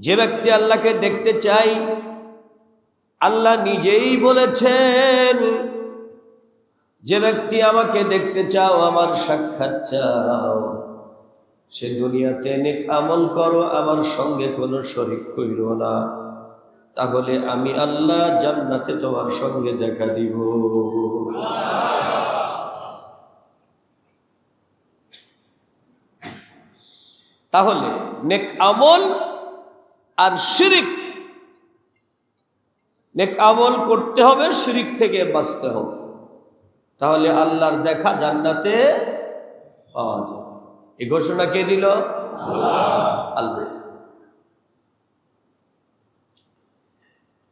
যে ব্যক্তি আল্লাহকে দেখতে চাই, আল্লাহ নিজেই বলেছেন, যে ব্যক্তি আমাকে দেখতে চাও, আমার সাক্ষাৎ চাও। সে দুনিয়াতে নেক আমল করো, আমার সঙ্গে কোনো শরিক কইর না। তাহলে আমি আল্লাহ জান্নাতে তোমার সঙ্গে দেখা দিব। তাহলে নেক আমল আর শিরিক। নেক আমল করতে হবে, শিরিক থেকে বাঁচতে হবে। তাহলে আল্লাহর দেখা জান্নাতে পাওয়া যাবে। এই ঘোষণা কে দিল? আল্লাহ।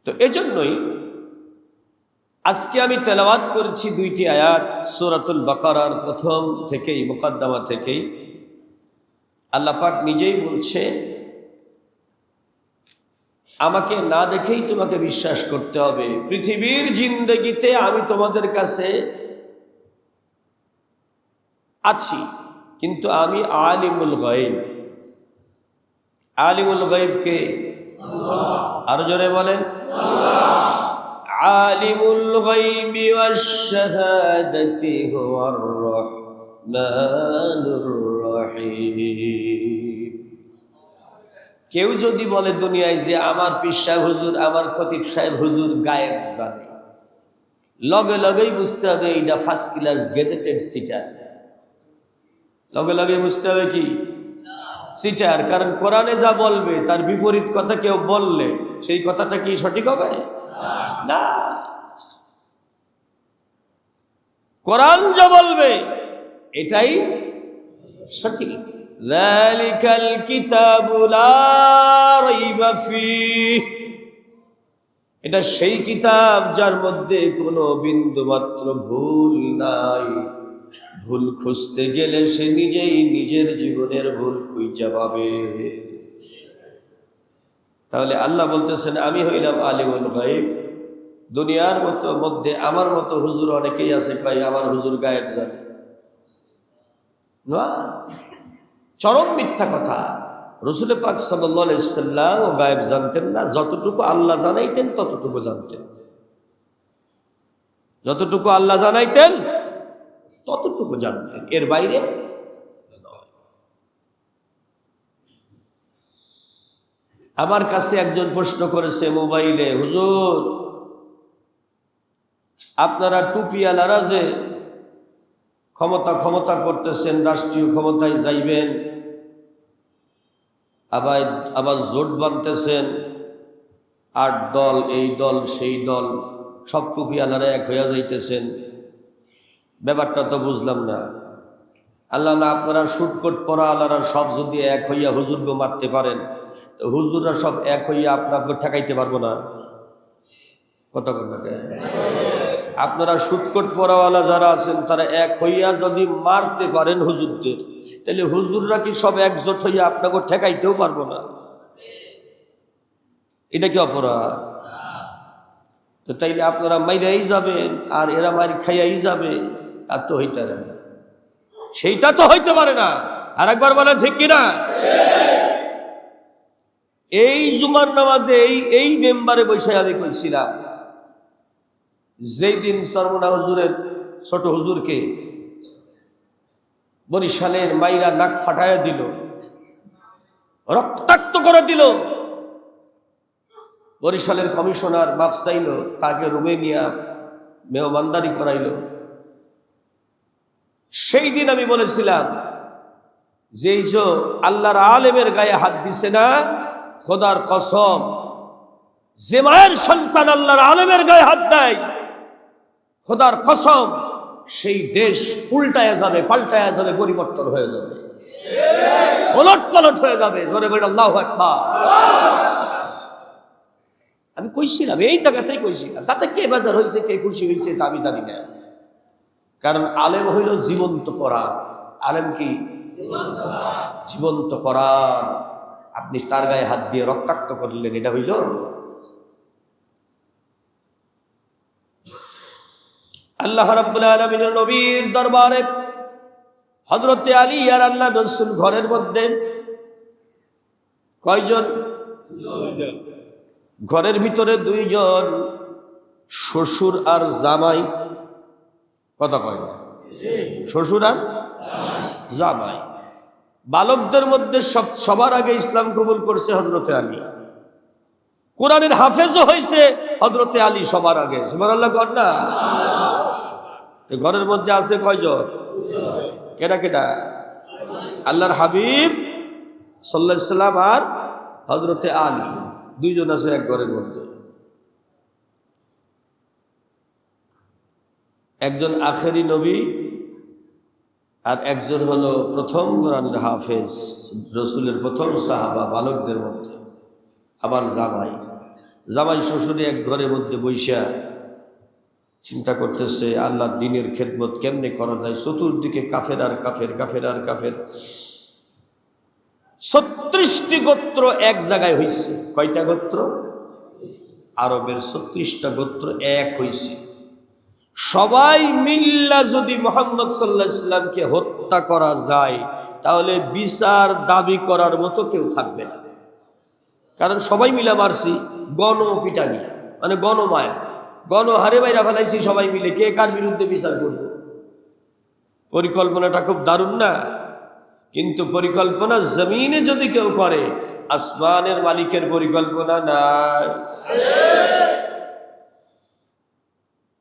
তো এজন্যই আজকে আমি তেলাওয়াত করেছি দুইটি আয়াত, সুরাতুল বাকারার প্রথম থেকেই, মোকাদ্দমা থেকেই। আল্লাহ পাক নিজেই বলছে আমাকে না দেখেই তোমাকে বিশ্বাস করতে হবে। পৃথিবীর জিন্দগিতে আমি তোমাদের কাছে আছি, কিন্তু আমি আলিমুল গাইব আলিমুল গাইবকে আরও জোরে বলেন আলিমুল গাইবি রহিম। কেউ যদি বলে দুনিয়ায় যে আমার পীর সাহেব হুজুর, আমার খতিব সাহেব হুজুর গায়েব জানে। লগে লগেই বুঝতে হবে এইটা ফার্স্ট ক্লাস গেজেটেড সিটার লগে লগে বুঝতে হবে কি? সিটার কারণ কোরআনে যা বলবে, তার বিপরীত কথা কেউ বললে, সেই কথাটা কি সঠিক হবে? না। কোরআন যা বলবে, এটাই সঠিক। ذلك الكتاب لا ريب فيه এটা সেই কিতাব যার মধ্যে কোনো বিন্দু মাত্র ভুল নাই ভুল খুঁজতে গেলে সে নিজেই নিজের জীবনের ভুল খুঁজে পাবে তাহলে আল্লাহ বলতেছেন আমি হইলাম আলিমুল গাইব দুনিয়ার মতো মধ্যে আমার মতো হুজুর অনেকেই আছে কয় আমার হুজুর গায়েব জানে না চরম মিথ্যা কথা। রসুল পাক সাল্লাম ও গায়েব জানতেন না, যতটুকু আল্লাহ জানাইতেন ততটুকু জানতেন। যতটুকু আল্লাহ জানাইতেন ততটুকু জানতেন। এর বাইরে আমার কাছে একজন প্রশ্ন করেছে মোবাইলে, হুজুর, আপনারা টুপিয়ালারা যে ক্ষমতা ক্ষমতা করতেছেন, রাষ্ট্রীয় ক্ষমতায় যাইবেন। আবার আবার জোট বানতেছেন আট দল, এই দল, সেই দল, সব টুপিয়ালারা এক হইয়া যাইতেছেন। ব্যাপারটা তো বুঝলাম না। আল্লাহ না, আপনারা শুটকোট পরা আল্লাহরা সব যদি এক হইয়া হুজুরকে মারতে পারেন, তো হুজুররা সব এক হইয়া আপনাকে ঠেকাইতে পারব না? কত আপনারা শুটকোট পরাওয়ালা যারা আছেন, তারা এক হইয়া যদি মারতে পারেন হুজুরদের, তাহলে হুজুররা কি সব একজোট হইয়া আপনাকে ঠেকাইতেও পারব না? এটা কি অপরাধ? তাইলে আপনারা মাইরাই যাবেন, আর এরা মারি খাইয়াই যাবে আর তো হইতে পারে না। সেইটা তো হইতে পারে না। আর একবার বলেন, ঠিক কিনা এই জুমার নামাজে এই এই মেম্বারে বৈশাখ আমি কইছিলাম যেই দিন সরমনা হুজুরের ছোট হুজুরকে বরিশালের মাইরা নাক ফাটায় দিল, রক্তাক্ত করে দিল, বরিশালের কমিশনার মাপ চাইল, তাকে রুমে নিয়ে মেহমানদারি করাইল। সেই দিন আমি বলেছিলাম যে এই যে আল্লাহর আলেমের গায়ে হাত দিছে না, খোদার কসম, যে মায়ের সন্তান আল্লাহর আলেমের গায়ে হাত দেয় খোদার কসম, সেই দেশ উল্টায় যাবে, পাল্টায় যাবে, পরিবর্তন হয়ে যাবে। ওলট পালট হয়ে যাবে, জোরে বলে আল্লাহ একবার আমি কইছিলাম, এই জায়গাতেই কইছিলাম, তাতে কে বাজার হয়েছে কে খুশি হয়েছে তা আমি জানি না। কারণ আলেম হইল জীবন্ত করা আলেম কি? জীবন্ত করা আপনি তার গায়ে হাত দিয়ে রক্তাক্ত করলেন, এটা হইল আল্লাহ রাব্বুল আলামিনের নবীর দরবারে হযরতে আলী আর আল্লাহ রসুল ঘরের মধ্যে কয়জন? ঘরের ভিতরে দুইজন, শ্বশুর আর জামাই। কথা কয়? না শ্বশুর আর জামাই। বালকদের মধ্যে সব, সবার আগে ইসলাম কবুল করছে হজরতে আলী। কোরআনের হাফেজও হয়েছে হজরতে আলী সবার আগে। সুমান আল্লাহ কর না? তো ঘরের মধ্যে আছে কয়জন? কেডা কেডা? আল্লাহর হাবিব সাল্লাহ সাল্লাম আর হজরতে আলী। দুইজন আছে এক ঘরের মধ্যে। একজন আখেরি নবী আর একজন হলো প্রথম কোরআনের হাফেজ, রসুলের প্রথম সাহাবা, বালকদের মধ্যে। আবার জামাই। জামাই শ্বশুরে এক ঘরের মধ্যে বৈশা চিন্তা করতেছে আল্লাহ দিনের খেদমত কেমনে করা যায়? চতুর্দিকে কাফের আর কাফের কাফের আর কাফের। ছত্রিশটি গোত্র এক জায়গায় হয়েছে কয়টা গোত্র? আরবের ছত্রিশটা গোত্র এক হয়েছে সবাই মিল্লা যদি মোহাম্মদ সাল্লাহ ইসলামকে হত্যা করা যায়, তাহলে বিচার দাবি করার মতো কেউ থাকবে না। কারণ সবাই মিলে মারছি গণ পিটানি মানে গণমায়ের। গণহারে বাইরা ফেলাইছি, সবাই মিলে। কে কার বিরুদ্ধে বিচার করব? পরিকল্পনাটা খুব দারুণ না? কিন্তু পরিকল্পনা জমিনে যদি কেউ করে, আসমানের মালিকের পরিকল্পনা নাই।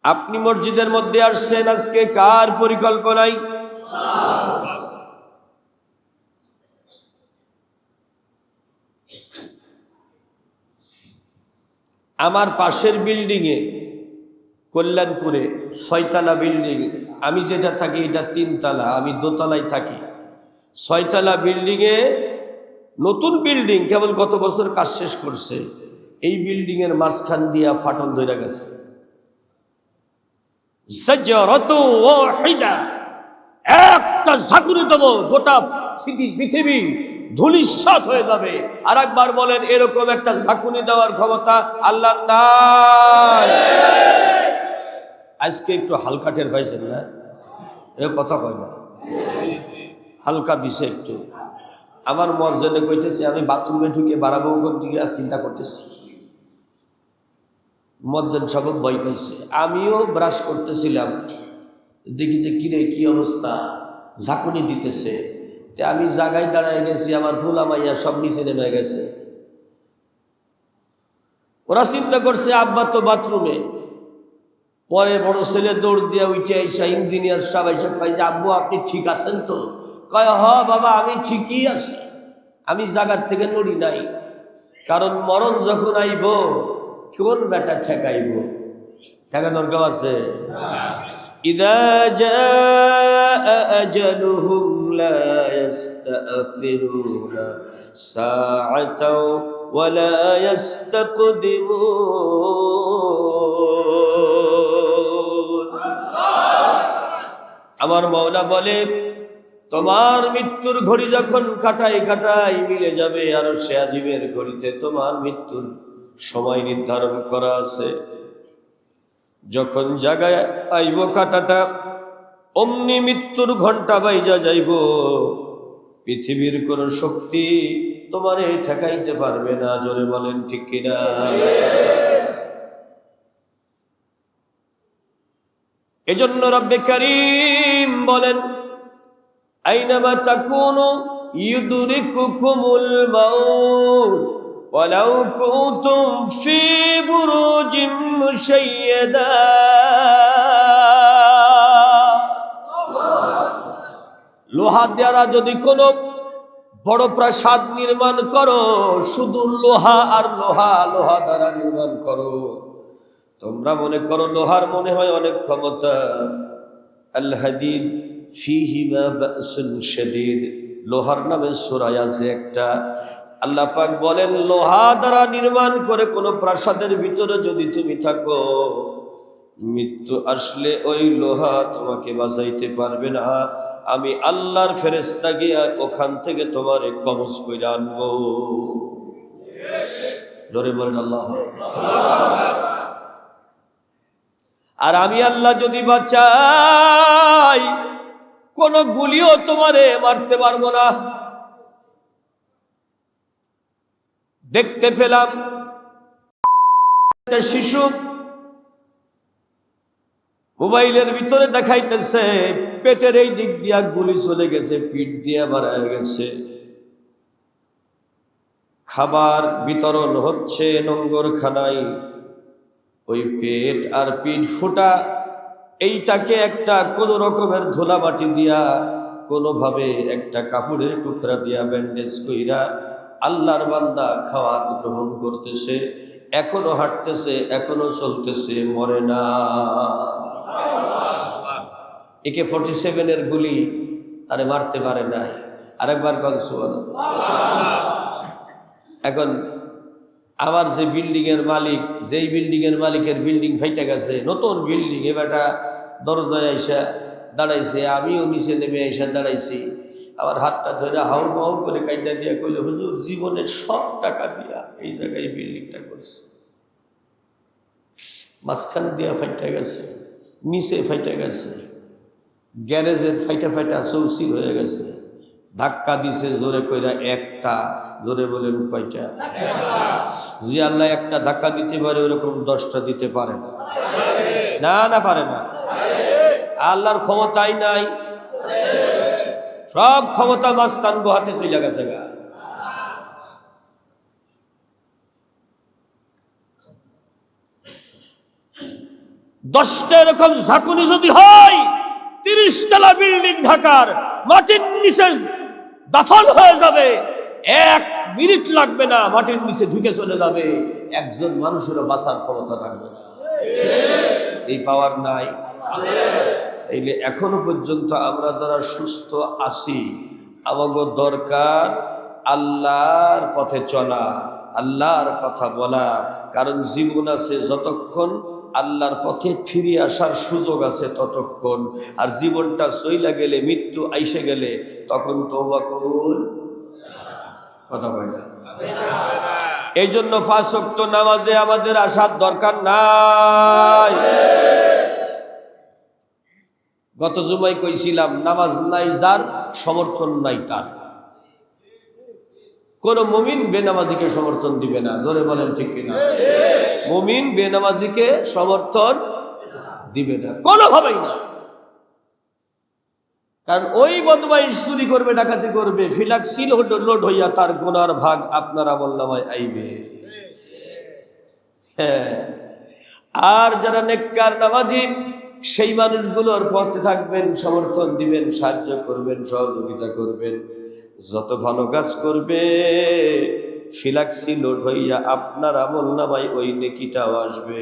আপনি মসজিদের মধ্যে আসছেন, আজকে কার পরিকল্পনায়? আমার পাশের বিল্ডিংয়ে কল্যাণপুরে ছয়তলা বিল্ডিং, আমি যেটা থাকি এটা তিনতলা, আমি দোতলায় থাকি। ছয়তলা বিল্ডিংয়ে নতুন বিল্ডিং, কেবল গত বছর কাজ শেষ করছে। এই বিল্ডিংয়ের মাঝখান দিয়া ফাটল ধরে গেছে। একটা ঝাঁকুনি দেব গোটা পৃথি- পৃথিবী ধুলিস্বাত হয়ে যাবে। আর একবার বলেন, এরকম একটা ঝাঁকুনি দেওয়ার ক্ষমতা আল্লাহ নাই। আজকে একটু হালকা টের পাইছেন না? এ কথা কয় না। হালকা দিছে একটু। আমার মর্জনে কইতেছে, আমি বাথরুমে ঢুকে বাড়াবো দিকে চিন্তা করতেছি। মজ্জন সবক ভয় পাইছে। আমিও ব্রাশ করতেছিলাম। দেখি যে কিরে, কি অবস্থা? ঝাঁকুনি দিতেছে। তে আমি জাগায় দাঁড়ায় গেছি, আমার ফুল আমাইয়া সব নিচে নেমে গেছে। ওরা চিন্তা করছে, আব্বা তো বাথরুমে। পরে বড় ছেলে দৌড় দিয়ে উঠে আইসা ইঞ্জিনিয়ার সব এসে কয়ে যে, আব্বু, আপনি ঠিক আছেন তো? কয়, হ বাবা, আমি ঠিকই আছি। আমি জাগার থেকে নড়ি নাই। কারণ মরণ যখন আইব, কোন বেটা ঠেকাইব? ঠেকানোর কেউ আছে? ইদা আমার মৌলা বলে, তোমার মৃত্যুর ঘড়ি যখন কাটাই কাটাই মিলে যাবে আর সে আজীবের ঘড়িতে, তোমার মৃত্যুর সময় নির্ধারণ করা আছে। যখন জাগায় আইব কাটাটা, অমনি মৃত্যুর ঘণ্টা বাইজা যাইব। পৃথিবীর কোন শক্তি তোমারে ঠেকাইতে পারবে না, জোরে বলেন ঠিক কিনা? এজন্য রব্বে করিম বলেন আইনামা তাকুনু ইউদরিকুকুমুল মাউত ولو كنتم في بروج مشيدة লোহা দ্বারা যদি কোনো বড় প্রাসাদ নির্মাণ করো শুধু লোহা আর লোহা লোহা দ্বারা নির্মাণ করো তোমরা মনে করো লোহার মনে হয় অনেক ক্ষমতা। আল হাদিদ লোহার নামে সূরা আছে একটা। আল্লাহ পাক বলেন, লোহা দ্বারা নির্মাণ করে কোনো প্রাসাদের ভিতরে যদি তুমি থাকো, মৃত্যু আসলে ওই লোহা তোমাকে বাঁচাইতে পারবে না। আমি আল্লাহর ফেরেস্তা গিয়ে ওখান থেকে তোমার কবজ করে আনব। জোরে বলেন আল্লাহ আর আমি আল্লাহ যদি বাঁচাই, কোন গুলিও তোমারে মারতে পারব না। দেখতে পেলাম একটা শিশু মোবাইলের ভিতরে দেখাইতেছে, পেটের এই দিক দিয়া গুলি চলে গেছে, পিঠ দিয়া বাড়ায় গেছে। খাবার বিতরণ হচ্ছে নোংরখানায় ওই পেট আর পিঠ ফোটা, এইটাকে একটা কোন রকমের ধুলা মাটি দিয়া, কোনোভাবে একটা কাপড়ের টুকরা দিয়া ব্যান্ডেজ কইরা আল্লাহর বান্দা খাওয়ার গ্রহণ করতেছে, এখনও হাঁটতেছে, এখনও চলতেছে, মরে না। একে ফোর্টি সেভেনের গুলি আরে মারতে পারে নাই। আরেকবার কনসু এখন আমার যে বিল্ডিংয়ের মালিক, যেই বিল্ডিংয়ের মালিকের বিল্ডিং ফাইটা গেছে, নতুন বিল্ডিং, এ বেটা দরজায় আইসা দাঁড়াইছে, আমিও নিচে নেমে আইসা দাঁড়াইছি। আবার হাতটা ধরে হাউ মাউ করে কাইদা দিয়া কইলে, হুজুর জীবনের সব টাকা দিয়া এই জায়গায় বিল্ডিংটা করছে। মাঝখান দিয়া ফাইটা গেছে, নিচে ফাইটা গেছে, গ্যারেজের ফাইটা ফাইটা চৌচির হয়ে গেছে। ধাক্কা দিছে, জোরে কইরা একটা, জোরে বলেন কয়টা জি আল্লাহ একটা ধাক্কা দিতে পারে, ওরকম দশটা দিতে পারে না। না না পারে না। আল্লাহর ক্ষমতাই নাই। সব ক্ষমতা মাস্তান গোহাতে চলে গেছে গা। দশটা এরকম ঝাঁকুনি যদি হয় তিরিশ তলা বিল্ডিং ঢাকার মাটির নিচে দফন হয়ে যাবে। এক মিনিট লাগবে না, মাটির নিচে ঢুকে চলে যাবে। একজন মানুষেরও বাঁচার ক্ষমতা থাকবে এই পাওয়ার নাই। তাইলে এখনও পর্যন্ত আমরা যারা সুস্থ আছি, আমাগো দরকার আল্লাহর পথে চলা, আল্লাহর কথা বলা। কারণ জীবন আছে যতক্ষণ আল্লাহর পথে ফিরে আসার সুযোগ আছে ততক্ষণ। আর জীবনটা সইলা গেলে, মৃত্যু আইসে গেলে, তখন তৌবা কবুল কথা না? এই জন্য ওয়াক্ত নামাজে আমাদের আসার দরকার নাই। গত জুমাই কইছিলাম, নামাজ নাই যার, সমর্থন নাই তার। কোন মমিন বেনামাজিকে সমর্থন দিবে না। জোরে বলেন ঠিক কিনা? মমিন বেনামাজিকে সমর্থন দিবে না। কোনোভাবেই না। কারণ ওই বদমাইশ চুরি করবে, ডাকাতি করবে ফিলাক্সিল লোড হইয়া তার গোনার ভাগ আপনার আমল নামায় আইবে। হ্যাঁ। আর যারা নেককার নামাজি সেই মানুষগুলোর পথে থাকবেন, সমর্থন দিবেন, সাহায্য করবেন, সহযোগিতা করবেন। যত ভালো কাজ করবে, ফিলাক্সি লোড হইয়া আপনার আমল নামায় ওই নেকিটাও আসবে।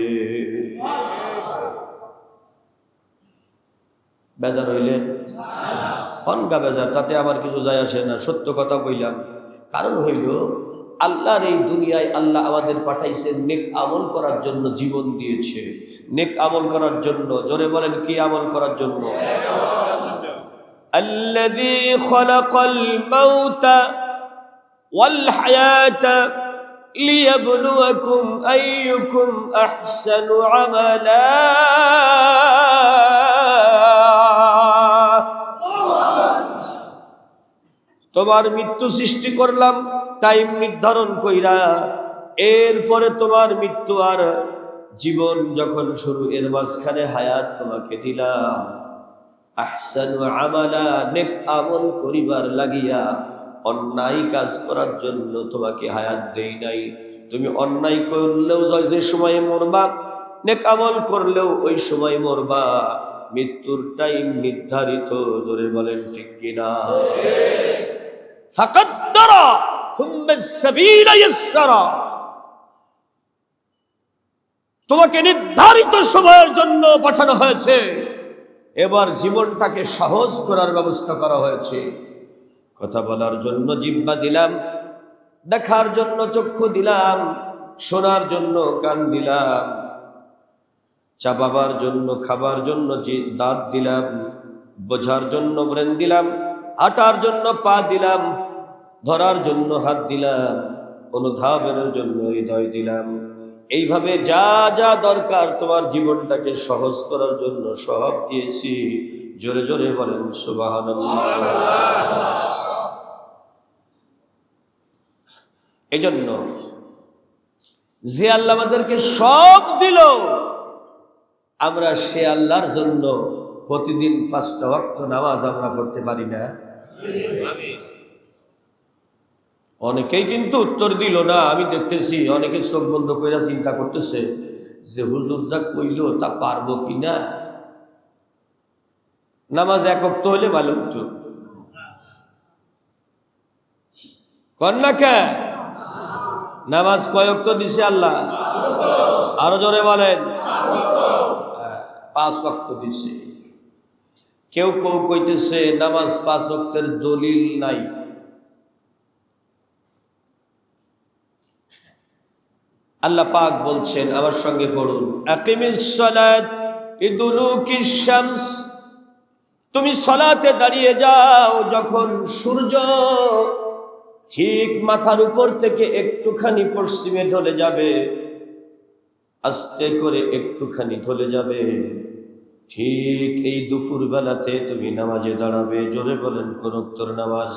বেজার হইলেন? অনগা বেজার, তাতে আমার কিছু যায় আসে না, সত্য কথা বললাম কারণ হইল আল্লাহর এই দুনিয়ায় আল্লাহ আমাদের পাঠাইছেন নেক আমল করার জন্য জীবন দিয়েছে নেক আমল করার জন্য জোরে বলেন কি আমল করার জন্য الذي خلق الموت والحياة ليبلوكم أيكم أحسن عملا তোমার মৃত্যু সৃষ্টি করলাম, টাইম নির্ধারণ কইরা, এরপরে তোমার মৃত্যু আর জীবন যখন শুরু, এর মাঝখানে হায়াত তোমাকে দিলাম। আহসানু আমালা, নেক আমল করিবার লাগিয়া অন্যায় কাজ করার জন্য তোমাকে হায়াত দেই নাই। তুমি অন্যায় করলেও যে সময়ে মরবা, নেক আমল করলেও ওই সময় মরবা। মৃত্যুর টাইম নির্ধারিত, জোরে বলেন ঠিক কিনা? فقدر ثم السبيل يسر তোমাকে নির্ধারিত সময়ের জন্য পাঠানো হয়েছে এবার জীবনটাকে সহজ করার ব্যবস্থা করা হয়েছে কথা বলার জন্য জিব্বা দিলাম দেখার জন্য চক্ষু দিলাম শোনার জন্য কান দিলাম চাপাবার জন্য খাবার জন্য জি- দাঁত দিলাম বোঝার জন্য ব্রেন দিলাম হাঁটার জন্য পা দিলাম, ধরার জন্য হাত দিলাম, অনুধাবনের জন্য হৃদয় দিলাম। এইভাবে যা যা দরকার তোমার জীবনটাকে সহজ করার জন্য সব দিয়েছি। জোরে জোরে বলেন সুবাহ এই জন্য যে আল্লাহ আমাদেরকে সব দিল, আমরা সে আল্লাহর জন্য প্রতিদিন পাঁচটা ওয়াক্ত নামাজ আমরা পড়তে পারি না। অনেকেই কিন্তু উত্তর দিল না আমি দেখতেছি অনেকে চোখ বন্ধ করে চিন্তা করতেছে যে হুজুর যা কইল তা পারব কি না নামাজ একক তো হলে ভালো হতো কন্যা কে? নামাজ কয়ক তো দিছে আল্লাহ? আরও জোরে বলেন। হ্যাঁ, পাঁচ অক্ত দিছে। কেউ কেউ কইতেছে, নামাজ পাঁচ অক্তের দলিল নাই। আল্লাহ পাক বলছেন, আমার সঙ্গে পড়ুন। তুমি সলাতে দাঁড়িয়ে যাও যখন সূর্য ঠিক মাথার উপর থেকে একটুখানি পশ্চিমে ঢলে যাবে। আস্তে করে একটুখানি ঢলে যাবে। ঠিক এই দুপুর বেলাতে তুমি নামাজে দাঁড়াবে, জোরে বলেন কোন উত্তর নামাজ?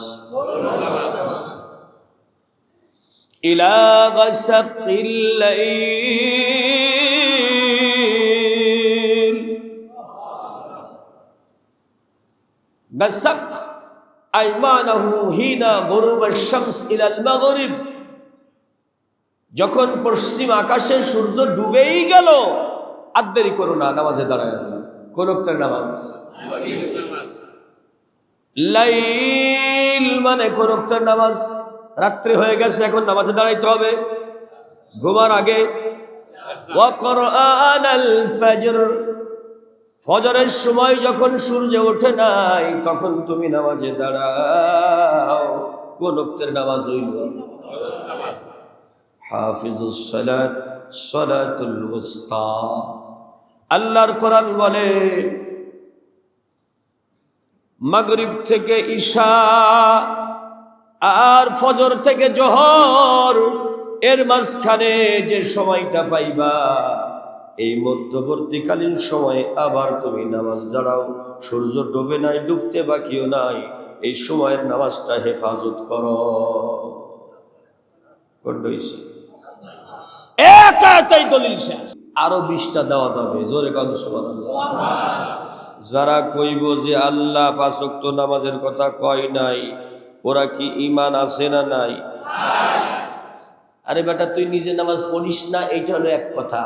যখন পশ্চিম আকাশে সূর্য ডুবেই গেল, আর দেরি করো না, নামাজে দাঁড়ায় কোরক্তের নামাজ। লাইল মানে কোরক্তের নামাজ। রাত্রি হয়ে গেছে, এখন নামাজে দাঁড়াইতে হবে। ঘুমার আগে ফজরের সময় যখন সূর্য ওঠে নাই, তখন তুমি নামাজে দাঁড়াও। কোন অক্তের নামাজ হইল। হাফিজুস সালাত, সালাতুল উস্তা। আল্লাহর কোরআন বলে, মাগরিব থেকে ঈশা আর ফজর থেকে জহর, এর মাঝখানে যে সময়টা পাইবা, এই মধ্যবর্তীকালীন সময়ে আবার তুমি নামাজ দাঁড়াও। সূর্য ডুবে নাই, ডুবতে বাকিও নাই, এই সময়ের নামাজটা হেফাজত করো। এক দলিল শেষ। আরও বিশটা দেওয়া যাবে। জোরে সুবহানাল্লাহ। যারা কইব যে আল্লাহ পাঁচক্ত নামাজের কথা কয় নাই, ওরা কি ইমান আছে না নাই? আরে বেটা, তুই নিজে নামাজ পড়িস না এইটা হলো এক কথা।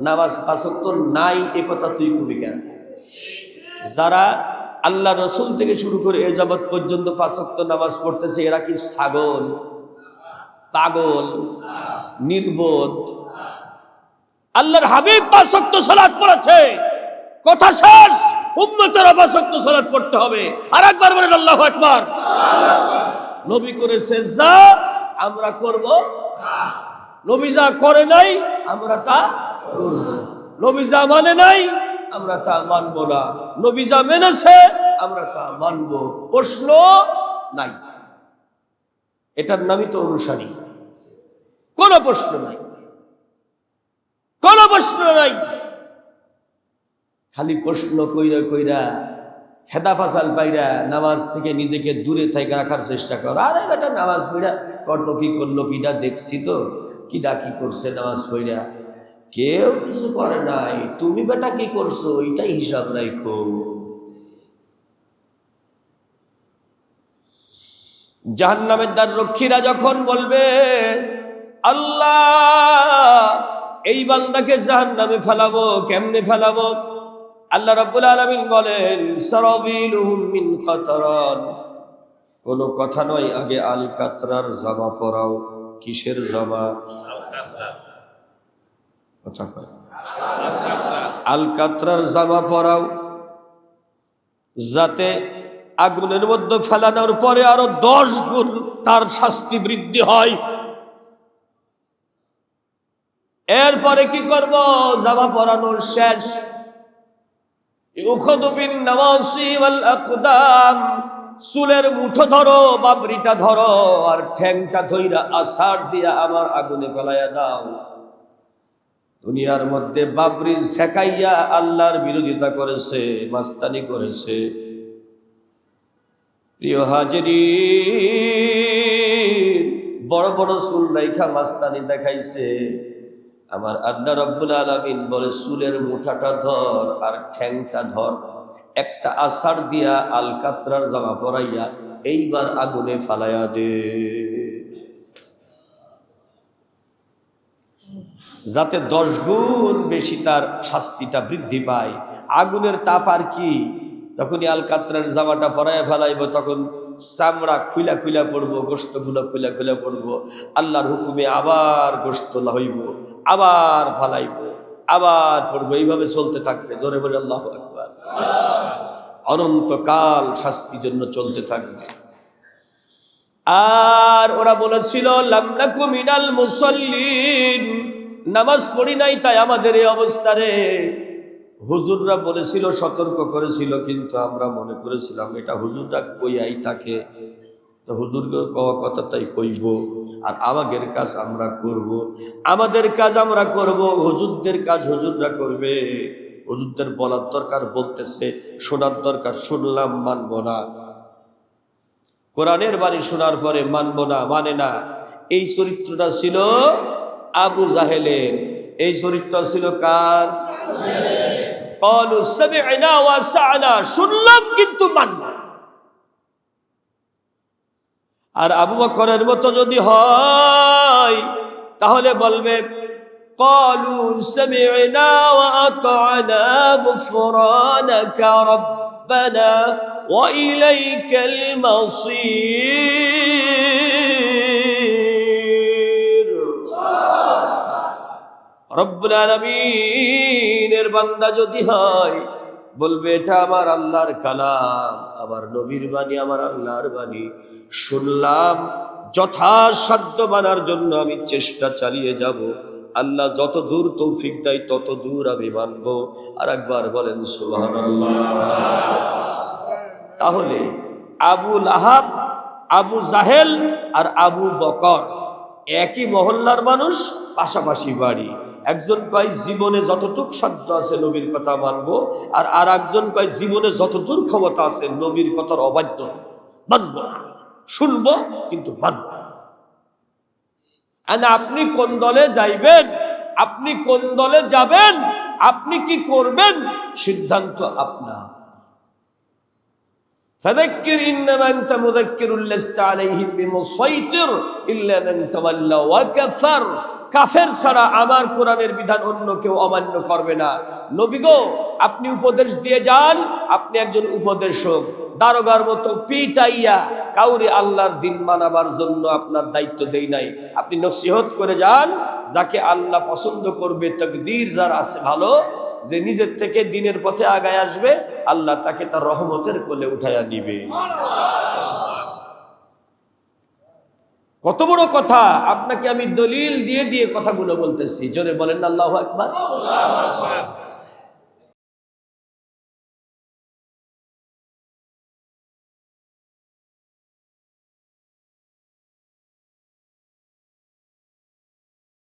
নামাজ পাঁচক্ত নাই, এ কথা তুই কবি কেন? যারা আল্লাহ রসুল থেকে শুরু করে এ যাবৎ পর্যন্ত পাঁচক্ত নামাজ পড়তেছে, এরা কি ছাগল? পাগল? নির্বোধ? আল্লাহর হাবিব পাঁচক্ত সালাদ পড়েছে। কথা শেষ, উম্মতেরা পাঁচক্ত সালাদ পড়তে হবে। আর একবার বলেন, আল্লাহ একবার নবী করেছে যা আমরা করব নবী যা করে নাই, আমরা তা করব নবী যা মানে নাই, আমরা তা মানব না। নবী যা মেনেছে, আমরা তা মানব। প্রশ্ন নাই। এটার নামই তো অনুসারী। কোনো প্রশ্ন নাই। কোনো প্রশ্ন নাই। খালি প্রশ্ন কইরা কইরা, খেদা ফাসাল পাইরা নামাজ থেকে নিজেকে দূরে থেকে রাখার চেষ্টা কর। আরে বেটা, নামাজ পড়া, কত কি করল কিটা দেখছি তো কিটা কি করছে নামাজ পড়া। কেউ কিছু করে নাই। তুমি বেটা কি করছ? এটাই হিসাব রাখো। জাহান্নামের দ্বার রক্ষীরা যখন বলবে, আল্লাহ এই বান্দাকে জাহান্নামে ফেলাবো, কেমনে ফেলাবো? আল্লাহ রাব্বুল আলামিন বলেন, সারাবিলুহুম মিন কোনো কথা নয়, আগে আল কাতরার জামা পরাও। কিসের জামা? কথা কয় আল কাতরার জামা পরাও, যাতে আগুনের মধ্যে ফেলানোর পরে আরও দশ গুণ তার শাস্তি বৃদ্ধি হয়। এরপরে কি করব? জামা পরানোর শেষ। চুলের মুঠো ধরো, বাবরিটা ধরো, আর ঠ্যাংটা ধইরা আসার দিয়া আমার আগুনে ফেলাইয়া দাও। দুনিয়ার মধ্যে বাবরি ঝেকাইয়া আল্লাহর বিরোধিতা করেছে, মাস্তানি করেছে। প্রিয় হাজিরি বড় বড় চুল রাইখা মাস্তানি দেখাইছে। আমার আল্লাহ রব্বুল আলমিন বলে চুলের মুঠাটা ধর আর ঠ্যাংটা ধর। একটা আষাঢ় দিয়া আলকাত্রার জামা পরাইয়া এইবার আগুনে ফালাইয়া দে। যাতে দশ গুণ বেশি তার শাস্তিটা বৃদ্ধি পায়। আগুনের তাপ আর কি? যখনই আলকাত্রার জামাটা পরায় ফেলাইব, তখন চামড়া খুলা খুলা পড়ব গোস্তগুলো খুলা খুলা পড়ব। আল্লাহর হুকুমে আবার গোস্ত হইব আবার ফালাইব, আবার পড়ব। এইভাবে চলতে থাকবে, জোরে বলে আল্লাহ একবার অনন্তকাল শাস্তির জন্য চলতে থাকবে। আর ওরা বলেছিল মিনাল মুসল্লিন। নামাজ পড়ি নাই তাই আমাদের এই অবস্থা রে। হুজুররা বলেছিল, সতর্ক করেছিল, কিন্তু আমরা মনে করেছিলাম, এটা হুজুররা কইয়াই থাকে। তো হুজুরকে কওয়া কথা তাই কইব, আর আমাদের কাজ আমরা করব। আমাদের কাজ আমরা করব, হুজুরদের কাজ হুজুররা করবে। হুজুরদের বলার দরকার বলতেছে, শোনার দরকার শুনলাম, মানব না। কোরআনের বাণী শোনার পরে মানব না মানে না। এই চরিত্রটা ছিল আবু জাহেলের। এই চরিত্র ছিল কার? কলু সামি'না ওয়া সা'না শুনলাম কিন্তু মানব। আর আবু বকরের মতো যদি হয়, তাহলে বলবে কলু সামি'না ওয়া আতা'না গুফরানাকা রব্বানা ওয়া ইলাইকাল মাসির রব্বুল আলামিনের বান্দা যদি হয়, বলবে, এটা আমার আল্লাহর কালাম, আমার নবীর বাণী, আমার আল্লাহর বাণী। শুনলাম যথাসাধ্য মানার জন্য আমি চেষ্টা চালিয়ে যাব। আল্লাহ যত দূর তৌফিক দেয়, তত দূর আমি মানব। আর একবার বলেন, সুবহানাল্লাহ। তাহলে আবু লাহাব, আবু জাহেল আর আবু বকর একই মহল্লার মানুষ পাশাপাশি বাড়ি একজন কয় জীবনে যতটুক সাধ্য আছে নবীর কথা মানব আর আর একজন কয় জীবনে যতদূর ক্ষমতা আছে নবীর কথার অবাধ্য মানব না। শুনবো কিন্তু মানব না। And আপনি কোন দলে যাইবেন আপনি কোন দলে যাবেন আপনি কি করবেন সিদ্ধান্ত আপনার فذكر إنما أنت مذكر لست عليهم بمسيطر إلا من تولى وكفر কাফের ছাড়া আমার কোরআনের বিধান অন্য কেউ অমান্য করবে না। নবী গো, আপনি উপদেশ দিয়ে যান, আপনি একজন উপদেশক। দারোগার মতো পিটাইয়া কাউরে আল্লাহর দিন মানাবার জন্য আপনার দায়িত্ব দেই নাই। আপনি নসিহত করে যান, যাকে আল্লাহ পছন্দ করবে, তকদির যার আছে ভালো, যে নিজের থেকে দিনের পথে আগায় আসবে, আল্লাহ তাকে তার রহমতের কোলে উঠাইয়া নিবে। কত বড় কথা আপনাকে আমি দলিল দিয়ে দিয়ে কথাগুলো বলতেছি। জোরে বলেন আল্লাহ একবার